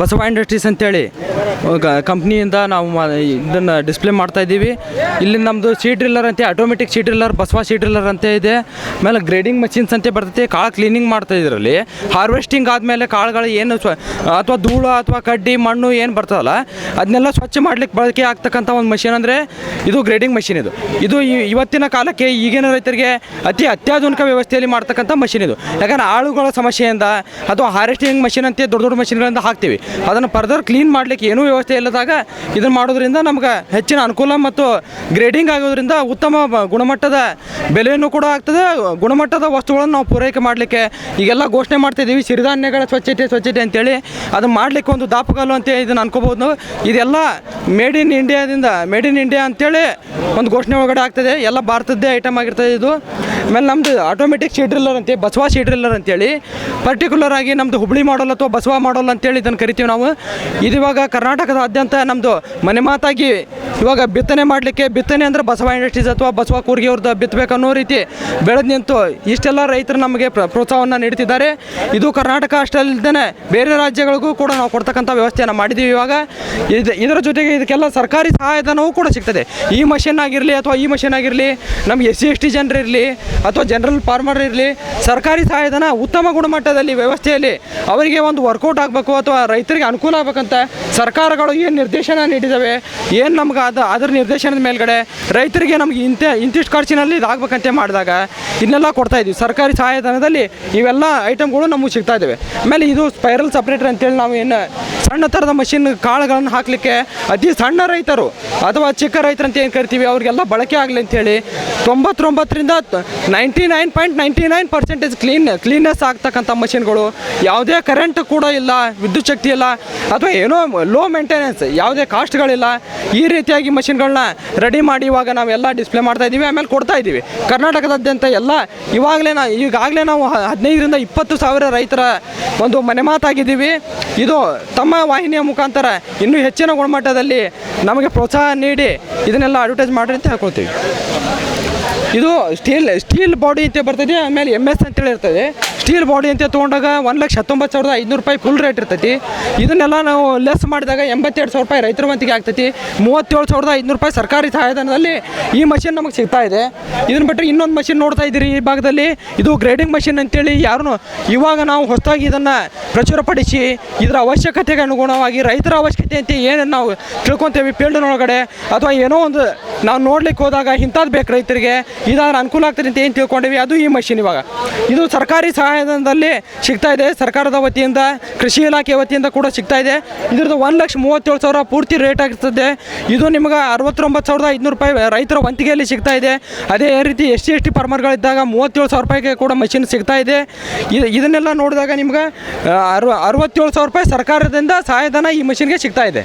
Basava industries ಅಂತೇಳಿ ಕಂಪ್ನಿಯಿಂದ ನಾವು ಇದನ್ನು ಡಿಸ್ಪ್ಲೇ ಮಾಡ್ತಾ ಇದ್ದೀವಿ. ಇಲ್ಲಿ ನಮ್ಮದು ಸೀಟ್ ಡ್ರಿಲ್ಲರ್ ಅಂತ automatic seed driller Basava seed driller ಅಂತ ಇದೆ. ಆಮೇಲೆ ಗ್ರೇಡಿಂಗ್ ಮಷಿನ್ಸ್ ಅಂತ ಬರ್ತೈತೆ, ಕಾಳು ಕ್ಲೀನಿಂಗ್ ಮಾಡ್ತಾ ಇದರಲ್ಲಿ. ಹಾರ್ವೆಸ್ಟಿಂಗ್ ಆದಮೇಲೆ ಕಾಳುಗಳು ಏನು ಸ್ವ ಅಥವಾ ಧೂಳು ಅಥವಾ ಕಡ್ಡಿ, ಮಣ್ಣು ಏನು ಬರ್ತದಲ್ಲ, ಅದನ್ನೆಲ್ಲ ಸ್ವಚ್ಛ ಮಾಡ್ಲಿಕ್ಕೆ ಬಳಕೆ ಆಗ್ತಕ್ಕಂಥ ಒಂದು ಮಷಿನ್ ಅಂದರೆ ಇದು ಗ್ರೇಡಿಂಗ್ ಮಷಿನ್ ಇದು. ಇದು ಇವತ್ತಿನ ಕಾಲಕ್ಕೆ ಈಗಿನ ರೈತರಿಗೆ ಅತಿ ಅತ್ಯಾಧುನಿಕ ವ್ಯವಸ್ಥೆಯಲ್ಲಿ ಮಾಡ್ತಕ್ಕಂಥ ಮಷಿನ್ ಇದು. ಯಾಕಂದ್ರೆ ಆಳುಗಳ ಸಮಸ್ಯೆಯಿಂದ ಅಥವಾ ಹಾರ್ವೆಸ್ಟಿಂಗ್ ಮಷಿನ್ ಅಂತ ದೊಡ್ಡ ದೊಡ್ಡ ಮಷಿನ್ಗಳಿಂದ ಹಾಕ್ತೀವಿ. ಅದನ್ನು ಫರ್ದರ್ ಕ್ಲೀನ್ ಮಾಡಲಿಕ್ಕೆ ಏನೂ ವ್ಯವಸ್ಥೆ ಇಲ್ಲದಾಗ ಇದನ್ನು ಮಾಡೋದ್ರಿಂದ ನಮ್ಗೆ ಹೆಚ್ಚಿನ ಅನುಕೂಲ ಮತ್ತು ಗ್ರೇಡಿಂಗ್ ಆಗೋದ್ರಿಂದ ಉತ್ತಮ ಗುಣಮಟ್ಟದ ಬೆಲೆಯನ್ನು ಕೂಡ ಆಗ್ತದೆ. ಗುಣಮಟ್ಟದ ವಸ್ತುಗಳನ್ನು ನಾವು ಪೂರೈಕೆ ಮಾಡಲಿಕ್ಕೆ ಈಗೆಲ್ಲ ಘೋಷಣೆ ಮಾಡ್ತಿದ್ದೀವಿ ಸಿರಿಧಾನ್ಯಗಳ ಸ್ವಚ್ಛತೆ ಸ್ವಚ್ಛತೆ ಅಂತೇಳಿ ಅದನ್ನು ಮಾಡಲಿಕ್ಕೆ ಒಂದು ದಾಪುಗಾಲು ಅಂತ ಇದನ್ನು ಅನ್ಕೋಬೋದು ನಾವು. ಇದೆಲ್ಲ ಮೇಡ್ ಇನ್ ಇಂಡಿಯಾದಿಂದ ಮೇಡ್ ಇನ್ ಇಂಡಿಯಾ ಅಂತೇಳಿ ಒಂದು ಘೋಷಣೆ ಒಳಗಡೆ ಆಗ್ತದೆ. ಎಲ್ಲ ಭಾರತದ್ದೇ ಐಟಮ್ ಆಗಿರ್ತದೆ ಇದು. ಆಮೇಲೆ ನಮ್ಮದು ಆಟೋಮೆಟಿಕ್ ಸೀಡ್ರಿಲ್ಲರ್ ಅಂತೇಳಿ ಅಂತ ಬಸವ ಸೀಟ್ ಡ್ರಿಲ್ಲರ್ ಅಂತೇಳಿ. ಪರ್ಟಿಕ್ಯುಲರ್ ಆಗಿ ನಮ್ಮದು ಹುಬ್ಳಿ ಮಾಡಲ್ ಅಥವಾ ಬಸವ ಮಾಡಲ್ ಅಂತೇಳಿ ಇದನ್ನು ಕರಿತೀವಿ ನಾವು. ಇದು ಇವಾಗ ಕರ್ನಾಟಕದಾದ್ಯಂತ ನಮ್ಮದು ಮನೆ ಮಾತಾಗಿ ಇವಾಗ ಬಿತ್ತನೆ ಮಾಡಲಿಕ್ಕೆ ಬಿತ್ತನೆ ಅಂದರೆ ಬಸವ ಇಂಡಸ್ಟ್ರೀಸ್ ಅಥವಾ ಬಸವ ಕೂರ್ಗಿ ಅವ್ರದ್ದು ಬಿತ್ತಬೇಕು ಅನ್ನೋ ರೀತಿ ಬೆಳೆದು ನಿಂತು ಇಷ್ಟೆಲ್ಲ ರೈತರು ನಮಗೆ ಪ್ರ- ಪ್ರೋತ್ಸಾಹವನ್ನು ನೀಡ್ತಿದ್ದಾರೆ. ಇದು ಕರ್ನಾಟಕ ಅಷ್ಟೇ ಬೇರೆ ರಾಜ್ಯಗಳಿಗೂ ಕೂಡ ನಾವು ಕೊಡ್ತಕ್ಕಂಥ ವ್ಯವಸ್ಥೆಯನ್ನು ಮಾಡಿದ್ದೀವಿ ಇವಾಗ. ಇದು ಇದರ ಜೊತೆಗೆ ಇದಕ್ಕೆಲ್ಲ ಸರ್ಕಾರಿ ಸಹಾಯಧನವೂ ಕೂಡ ಸಿಗ್ತದೆ. ಈ ಮಷಿನ್ ಆಗಿರಲಿ ಅಥವಾ ಈ ಮಷಿನ್ ಆಗಿರಲಿ, ನಮ್ಗೆ ಎಸ್ ಸಿ, ಎಸ್ ಟಿ ಜನರಿರಲಿ ಅಥವಾ ಜನರಲ್ ಫಾರ್ಮರ್ ಇರಲಿ, ಸರ್ಕಾರಿ ಸಹಾಯಧನ ಉತ್ತಮ ಗುಣಮಟ್ಟದಲ್ಲಿ ವ್ಯವಸ್ಥೆಯಲ್ಲಿ ಅವರಿಗೆ ಒಂದು ವರ್ಕೌಟ್ ಆಗಬೇಕು ಅಥವಾ ರೈತರಿಗೆ ಅನುಕೂಲ ಆಗಬೇಕಂತ ಸರ್ಕಾರಗಳು ಏನು ನಿರ್ದೇಶನ ನೀಡಿದ್ದಾವೆ ಏನು ನಮ್ಗೆ ಅದು ಅದರ ನಿರ್ದೇಶನದ ಮೇಲ್ಗಡೆ ರೈತರಿಗೆ ನಮ್ಗೆ ಇಂಥ ಇಂತಿಷ್ಟು ಖರ್ಚಿನಲ್ಲಿ ಇದಾಗಬೇಕಂತೆ ಮಾಡಿದಾಗ ಇದನ್ನೆಲ್ಲ ಕೊಡ್ತಾ ಇದ್ದೀವಿ ಸರ್ಕಾರಿ ಸಹಾಯಧನದಲ್ಲಿ ಇವೆಲ್ಲ ಐಟಮ್ಗಳು ನಮಗೆ ಸಿಗ್ತಾ ಇದ್ದಾವೆ ಆಮೇಲೆ ಇದು ಸ್ಪೈರಲ್ ಸಪ್ರೇಟರ್ ಅಂತೇಳಿ ನಾವು ಏನು ಸಣ್ಣ ಥರದ ಮಷಿನ್ ಕಾಳುಗಳನ್ನು ಹಾಕಲಿಕ್ಕೆ ಅತಿ ಸಣ್ಣ ರೈತರು ಅಥವಾ ಚಿಕ್ಕ ರೈತರು ಅಂತ ಏನು ಕರಿತೀವಿ, ಅವ್ರಿಗೆಲ್ಲ ಬಳಕೆ ಆಗಲಿ ಅಂತೇಳಿ ತೊಂಬತ್ತೊಂಬತ್ತರಿಂದ ninety nine point ninety nine percentage clean cleanness ಆಗ್ತಕ್ಕಂಥ ಮಷಿನ್ಗಳು. ಯಾವುದೇ ಕರೆಂಟ್ ಕೂಡ ಇಲ್ಲ, ವಿದ್ಯುತ್ ಇಲ್ಲ ಅಥವಾ ಏನೋ ಲೋ ಮೇಂಟೆನೆನ್ಸ್ ಯಾವುದೇ ಕಾಸ್ಟ್ಗಳಿಲ್ಲ ಈ ರೀತಿಯಾಗಿ ಮಷಿನ್ಗಳನ್ನ ರೆಡಿ ಮಾಡಿ ಇವಾಗ ನಾವೆಲ್ಲ ಡಿಸ್ಪ್ಲೇ ಮಾಡ್ತಾ ಇದ್ದೀವಿ. ಆಮೇಲೆ ಕೊಡ್ತಾ ಇದ್ದೀವಿ. ಕರ್ನಾಟಕದಾದ್ಯಂತ ಎಲ್ಲ ಇವಾಗಲೇ ನಾವು ಈಗಾಗಲೇ ನಾವು ಹದಿನೈದರಿಂದ ಇಪ್ಪತ್ತು ಸಾವಿರ ರೈತರ ಒಂದು ಮನೆ ಮಾತಾಗಿದ್ದೀವಿ. ಇದು ತಮ್ಮ ವಾಹಿನಿಯ ಮುಖಾಂತರ ಇನ್ನೂ ಹೆಚ್ಚಿನ ಗುಣಮಟ್ಟದಲ್ಲಿ ನಮಗೆ ಪ್ರೋತ್ಸಾಹ ನೀಡಿ ಇದನ್ನೆಲ್ಲ ಅಡ್ವರ್ಟೈಸ್ ಮಾಡಿರಿ ಅಂತ ಹೇಳ್ಕೊಳ್ತೀವಿ. ಇದು ಸ್ಟೀಲ್ ಸ್ಟೀಲ್ ಬಾಡಿ ಅಂತ ಬರ್ತದೆ, ಆಮೇಲೆ ಎಂ ಎಸ್ ಅಂತೇಳಿ ಇರ್ತದೆ. ಸ್ಟೀಲ್ ಬಾಡಿ ಅಂತ ತೊಗೊಂಡಾಗ ಒಂದು ಲಕ್ಷ ಹತ್ತೊಂಬತ್ತು ಸಾವಿರದ ಐದುನೂರು ರೂಪಾಯಿ ಫುಲ್ ರೇಟ್ ಇರ್ತೈತಿ. ಇದನ್ನೆಲ್ಲ ನಾವು ಲೆಸ್ ಮಾಡಿದಾಗ ಎಂಬತ್ತೆರಡು ಸಾವಿರ ರೂಪಾಯಿ ರೈತರ ಮಂತಿಗೆ ಆಗ್ತೈತಿ. ಮೂವತ್ತೇಳು ಸಾವಿರದ ಐದುನೂರು ರೂಪಾಯಿ ಸರ್ಕಾರಿ ಸಹಾಯಧನದಲ್ಲಿ ಈ ಮಷಿನ್ ನಮಗೆ ಸಿಗ್ತಾ ಇದೆ. ಇದನ್ನ ಬಿಟ್ಟರೆ ಇನ್ನೊಂದು ಮಷಿನ್ ನೋಡ್ತಾ ಇದ್ದೀರಿ ಈ ಭಾಗದಲ್ಲಿ. ಇದು ಗ್ರೇಡಿಂಗ್ ಮಷಿನ್ ಅಂತೇಳಿ ಯಾರು ಇವಾಗ ನಾವು ಹೊಸದಾಗಿ ಇದನ್ನು ಪ್ರಚುರಪಡಿಸಿ ಇದರ ಅವಶ್ಯಕತೆಗೆ ಅನುಗುಣವಾಗಿ ರೈತರ ಅವಶ್ಯಕತೆ ಅಂತ ಏನು ನಾವು ತಿಳ್ಕೊತೇವೆ ಫೀಲ್ಡ್ನೊಳಗಡೆ. ಅಥವಾ ಏನೋ ಒಂದು ನಾವು ನೋಡ್ಲಿಕ್ಕೆ ಹೋದಾಗ ಇಂಥದ್ದು ಬೇಕು ರೈತರಿಗೆ. ಇದಾದ್ರೆ ಅನುಕೂಲ ಆಗ್ತದೆ ಅಂತ ಏನು ತಿಳ್ಕೊಂಡಿವಿ? ಅದು ಈ ಮಷಿನ್ ಇವಾಗ. ಇದು ಸರ್ಕಾರಿ ಸಹಾಯಧನದಲ್ಲಿ ಸಿಗ್ತಾ ಇದೆ. ಸರ್ಕಾರದ ವತಿಯಿಂದ, ಕೃಷಿ ಇಲಾಖೆ ವತಿಯಿಂದ ಕೂಡ ಸಿಗ್ತಾ ಇದೆ. ಇದ್ರದ್ದು ಒಂದು ಲಕ್ಷ ಮೂವತ್ತೇಳು ಸಾವಿರ ಪೂರ್ತಿ ರೇಟ್ ಆಗ್ತದೆ. ಇದು ನಿಮಗೆ ಅರವತ್ತೊಂಬತ್ತು ಸಾವಿರದ ಐದುನೂರು ರೂಪಾಯಿ ರೈತರ ವಂತಿಗೆಯಲ್ಲಿ ಸಿಗ್ತಾ ಇದೆ. ಅದೇ ರೀತಿ ಎಸ್ ಸಿ, ಎಸ್ ಟಿ ಫಾರ್ಮರ್ಗಳಿದ್ದಾಗ ಮೂವತ್ತೇಳು ಸಾವಿರ ರೂಪಾಯಿಗೆ ಕೂಡ ಮಷಿನ್ ಸಿಗ್ತಾ ಇದೆ. ಇದು ಇದನ್ನೆಲ್ಲ ನೋಡಿದಾಗ ನಿಮ್ಗೆ ಅರವ ಅರವತ್ತೇಳು ಸಾವಿರ ರೂಪಾಯಿ ಸರ್ಕಾರದಿಂದ ಸಹಾಯಧನ ಈ ಮಷಿನ್ಗೆ ಸಿಗ್ತಾ ಇದೆ.